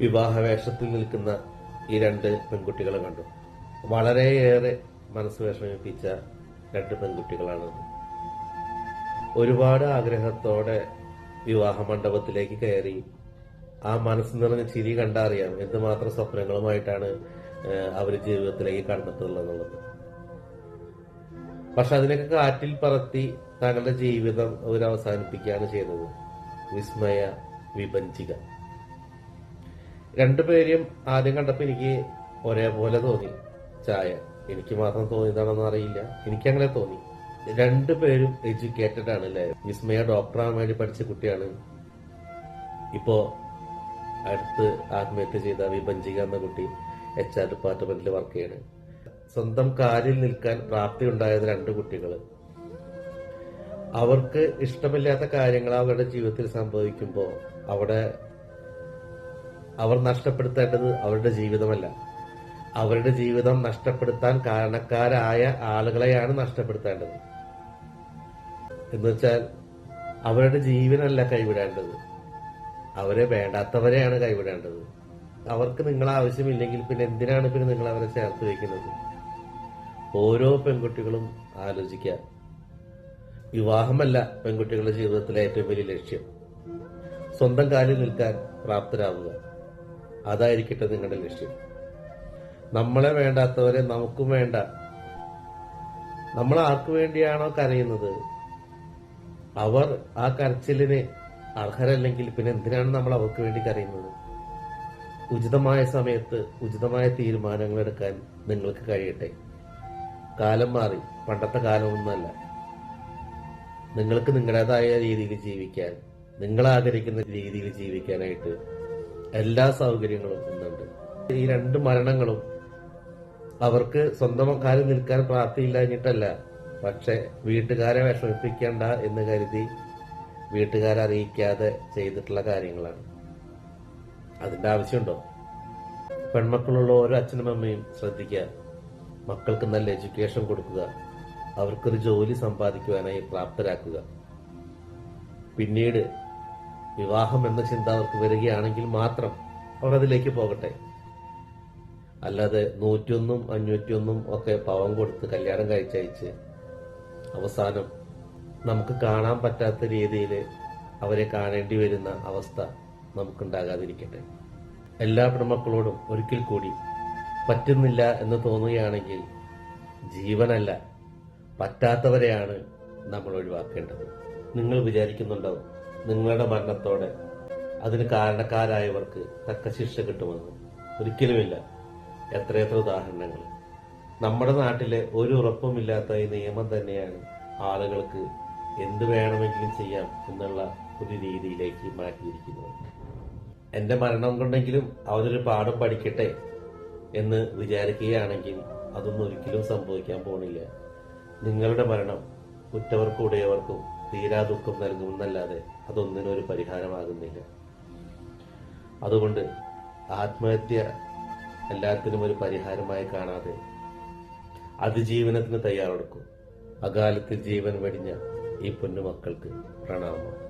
വിവാഹവേഷത്തിൽ നിൽക്കുന്ന ഈ രണ്ട് പെൺകുട്ടികളെ കണ്ടു. വളരെയേറെ മനസ്സ് വിഷമിപ്പിച്ച രണ്ട് പെൺകുട്ടികളാണ് ഒരുപാട് ആഗ്രഹത്തോടെ വിവാഹ മണ്ഡപത്തിലേക്ക് കയറി ആ മനസ്സ് നിറഞ്ഞ ചിരി കണ്ടറിയാം എന്തുമാത്രം സ്വപ്നങ്ങളുമായിട്ടാണ് അവർ ജീവിതത്തിലേക്ക് കണ്ടെത്തുന്നുള്ളത് പക്ഷെ അതിനൊക്കെ കാറ്റിൽ പറത്തി തങ്ങളുടെ ജീവിതം അവർ അവസാനിപ്പിക്കുകയാണ് ചെയ്തത്. വിസ്മയ വിഭജിക. രണ്ടുപേരെയും ആദ്യം കണ്ടപ്പോ എനിക്ക് ഒരേപോലെ തോന്നി. ചായ. എനിക്ക് മാത്രം തോന്നിയതാണെന്ന് അറിയില്ല. എനിക്ക് അങ്ങനെ തോന്നി. രണ്ടുപേരും എഡ്യൂക്കേറ്റഡ് ആണ് അല്ലേ? വിസ്മയ ഡോക്ടറാകാൻ വേണ്ടി പഠിച്ച കുട്ടിയാണ്. ഇപ്പോ അടുത്ത് ആത്മഹത്യ ചെയ്ത വിഭജിക എന്ന കുട്ടി എച്ച് ആർ ഡിപ്പാർട്ട്മെന്റിൽ വർക്ക് ചെയ്യാണ്. സ്വന്തം കാലിൽ നിൽക്കാൻ പ്രാപ്തി ഉണ്ടായത് രണ്ട് കുട്ടികൾ അവർക്ക് ഇഷ്ടമില്ലാത്ത കാര്യങ്ങൾ അവരുടെ ജീവിതത്തിൽ സംഭവിക്കുമ്പോൾ അവിടെ അവർ നഷ്ടപ്പെടുത്തേണ്ടത് അവരുടെ ജീവിതമല്ല. അവരുടെ ജീവിതം നഷ്ടപ്പെടുത്താൻ കാരണക്കാരായ ആളുകളെയാണ് നഷ്ടപ്പെടുത്തേണ്ടത്. എന്നുവെച്ചാൽ അവരുടെ ജീവനല്ല കൈവിടേണ്ടത്. അവരെ വേണ്ടാത്തവരെയാണ് കൈവിടേണ്ടത്. അവർക്ക് നിങ്ങൾ ആവശ്യമില്ലെങ്കിൽ പിന്നെ എന്തിനാണ് പിന്നെ നിങ്ങൾ അവരെ ചേർത്ത് വയ്ക്കുന്നത്? ഓരോ പെൺകുട്ടികളും ആലോചിക്കുക. വിവാഹമല്ല പെൺകുട്ടികളുടെ ജീവിതത്തിലെ ഏറ്റവും വലിയ ലക്ഷ്യം. സ്വന്തം കാലിൽ നിൽക്കാൻ പ്രാപ്തരാവുക. അതായിരിക്കട്ടെ നിങ്ങളുടെ ലക്ഷ്യം. നമ്മളെ വേണ്ടാത്തവരെ നമുക്കും വേണ്ട. നമ്മൾ ആർക്കു വേണ്ടിയാണോ കരയുന്നത്? അവർ ആ കരച്ചിലിന് അർഹരല്ലെങ്കിൽ പിന്നെ എന്തിനാണ് നമ്മൾ അവർക്ക് വേണ്ടി കരയുന്നത്? ഉചിതമായ സമയത്ത് ഉചിതമായ തീരുമാനങ്ങൾ എടുക്കാൻ നിങ്ങൾക്ക് കഴിയട്ടെ. കാലം മാറി. പണ്ടത്തെ കാലമൊന്നുമല്ല. നിങ്ങൾക്ക് നിങ്ങളുടേതായ രീതിയിൽ ജീവിക്കാൻ നിങ്ങൾ ആഗ്രഹിക്കുന്ന രീതിയിൽ ജീവിക്കാനായിട്ട് എല്ലാ സൗകര്യങ്ങളും ഇന്നുണ്ട് ഈ രണ്ട് മരണങ്ങളും അവർക്ക് സ്വന്തം കാലിൽ നിൽക്കാൻ പ്രാപ്തിയില്ലാഞ്ഞിട്ടല്ല. പക്ഷെ വീട്ടുകാരെ വിഷമിപ്പിക്കേണ്ട എന്ന് കരുതി വീട്ടുകാരെ അറിയിക്കാതെ ചെയ്തിട്ടുള്ള കാര്യങ്ങളാണ്. അതിന്റെ ആവശ്യമുണ്ടോ? പെൺമക്കളുള്ള ഓരോ അച്ഛനും അമ്മയും ശ്രദ്ധിക്കുക. മക്കൾക്ക് നല്ല എഡ്യൂക്കേഷൻ കൊടുക്കുക. അവർക്കൊരു ജോലി സമ്പാദിക്കുവാനായി പ്രാപ്തരാക്കുക. പിന്നീട് വിവാഹം എന്ന ചിന്ത അവർക്ക് വരികയാണെങ്കിൽ മാത്രം അവർ അതിലേക്ക് പോകട്ടെ. അല്ലാതെ നൂറ്റിയൊന്നും അഞ്ഞൂറ്റിയൊന്നും ഒക്കെ പവം കൊടുത്ത് കല്യാണം കഴിച്ചയച്ച് അവസാനം നമുക്ക് കാണാൻ പറ്റാത്ത രീതിയിൽ അവരെ കാണേണ്ടി വരുന്ന അവസ്ഥ നമുക്കുണ്ടാകാതിരിക്കട്ടെ. എല്ലാ പെൺമക്കളോടും ഒരിക്കൽ കൂടി പറ്റുന്നില്ല എന്ന് തോന്നുകയാണെങ്കിൽ ജീവനല്ല പറ്റാത്തവരെയാണ് നമ്മൾ ഒഴിവാക്കേണ്ടത്. നിങ്ങൾ വിചാരിക്കുന്നുണ്ടാവും നിങ്ങളുടെ മരണത്തോടെ അതിന് കാരണക്കാരായവർക്ക് തക്ക ശിക്ഷ കിട്ടുമെന്ന് ഒരിക്കലുമില്ല. എത്രയെത്ര ഉദാഹരണങ്ങൾ. നമ്മുടെ നാട്ടിലെ ഒരു ഉറപ്പുമില്ലാത്ത ഈ നിയമം തന്നെയാണ് ആളുകൾക്ക് എന്ത് വേണമെങ്കിലും ചെയ്യാം എന്നുള്ള ഒരു രീതിയിലേക്ക് മാറ്റിയിരിക്കുന്നത്. എന്റെ മരണം കൊണ്ടെങ്കിലും അവരൊരു പാഠം പഠിക്കട്ടെ എന്ന് വിചാരിക്കുകയാണെങ്കിൽ അതൊന്നും ഒരിക്കലും സംഭവിക്കാൻ പോണില്ല. നിങ്ങളുടെ മരണം ഉറ്റവർക്കും ഉടയവർക്കും തീരാ ദുഃഖം നൽകുമെന്നല്ലാതെ അതൊന്നിനും ഒരു പരിഹാരമാകുന്നില്ല. അതുകൊണ്ട് ആത്മഹത്യ എല്ലാത്തിനും ഒരു പരിഹാരമായി കാണാതെ അതിജീവനത്തിന് തയ്യാറെടുക്കും. അകാലത്തിൽ ജീവൻ വെടിഞ്ഞ ഈ പൊന്നുമക്കൾക്ക് പ്രണാമം.